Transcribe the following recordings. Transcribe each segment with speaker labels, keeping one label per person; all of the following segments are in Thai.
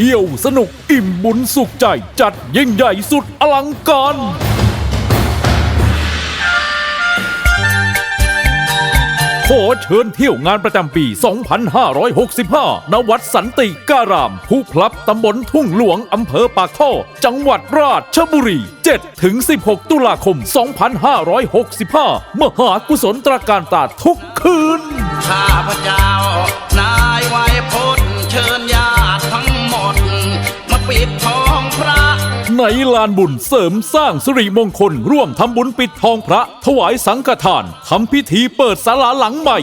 Speaker 1: ที่ยวสนุกอิ่มบุญสุขใจจัดยิ่งใหญ่สุดอลังการขอเชิญเที่ยวงานประจำปี 2565 ณ วัดสันติการาม ผู้พลับตำบลทุ่งหลวง อำเภอปากท่อ จังหวัดราชบุรี 7 ถึง 16 ตุลาคม 2565 มหากุศลตระการตาทุกคืน
Speaker 2: ข้าพเจ้า
Speaker 1: ในลานบุญเสริมสร้างสิริมงคล ร่วมทำบุญปิดทองพระ ถวายสังฆทานทำพิธีเปิดศาลาหลังใหม่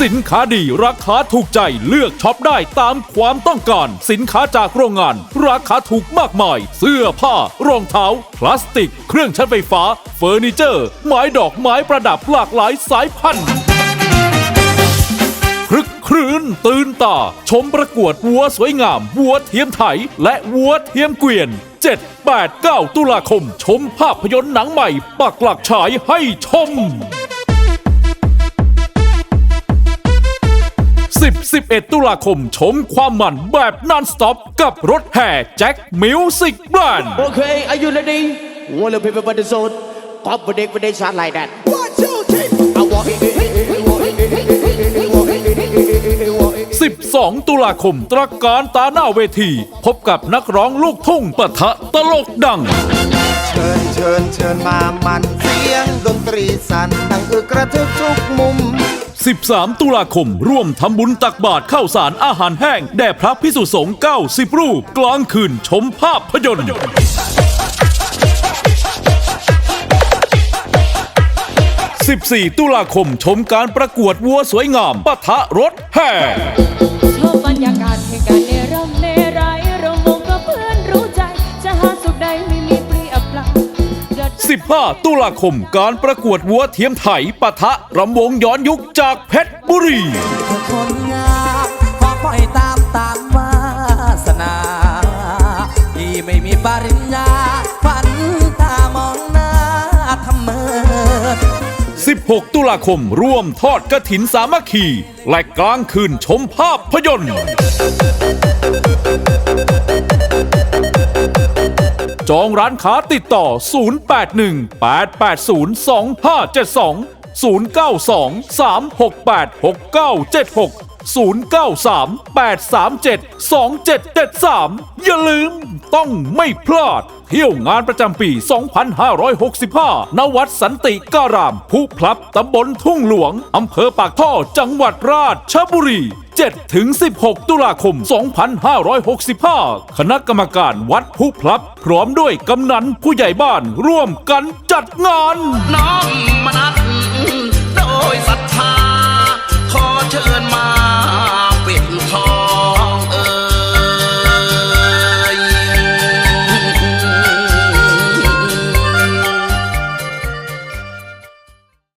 Speaker 1: สินค้าดีราคาถูกใจเลือกช็อปได้ตามความต้องการ สินค้าจากโรงงาน ราคาถูกมากมาย เสื้อผ้ารองเท้า พลาสติก เครื่องใช้ไฟฟ้า เฟอร์นิเจอร์ ไม้ดอกไม้ประดับหลากหลายสายพันธุ์ ครึกครื้นตื่นตา ชมประกวดวัวสวยงาม วัวเทียมไถ และวัวเทียมเกวียน 7 8 9 ตุลาคม ชมภาพยนตร์หนังใหม่ ปักหลักฉายให้ชม 10 11 ตุลาคม ชมความมันแบบนอนสต็อป กับรถแห่แจ็คมิวสิกแบรนด์
Speaker 3: Okay, are you ready? One of people but the zone. Pop with it, with it, shot like that. One, two, three. I walk it, it, it, it, walk it, it, it, it, it, walk it, it, it,
Speaker 1: 2 ตุลาคม ตระการตาหน้าเวที พบกับนักร้องลูกทุ่งปะทะตลกดัง
Speaker 4: เชิญเชิญเชิญมามันเสียงดนตรีสันดังอึกระทึกทุกมุม
Speaker 1: 13 ตุลาคม ร่วมทำบุญตักบาตรข้าสารอาหารแห้ง แด่พระพิสุสงฆ์90 รูป กลางคืนชมภาพยนตร์ 14 ตุลาคมชมการประกวดวัวสวยงามปะทะรถแห่
Speaker 5: ยากาศแห่งการเนรำเนไรเรามองก็เพื่อนรู้ใจ จะหาสุขใดไม่มีเปรียบเปล่าเดือด
Speaker 1: 15 ตุลาคมการประกวดวัวเทียมไถปะทะรำวงย้อนยุคจากเพชรบุรี
Speaker 6: เธอคน
Speaker 1: 16 ตุลาคม ร่วมทอดกระถินสามัคคี และกลางคืนชมภาพยนตร์ จองร้านค้าติดต่อ 081 880 2572 092 368 6976 093 837 2773 อย่าลืม ต้องไม่พลาด เที่ยวงานประจำปี 2565 ณ วัดสันติการาม ผู้พลับตำบลทุ่งหลวง อำเภอปากท่อ จังหวัดราชบุรี 7-16 ตุลาคม 2565 คณะกรรมการวัดผู้พลับ พร้อมด้วยกำนันผู้ใหญ่บ้านร่วมกันจัดงาน
Speaker 2: น้องมนัส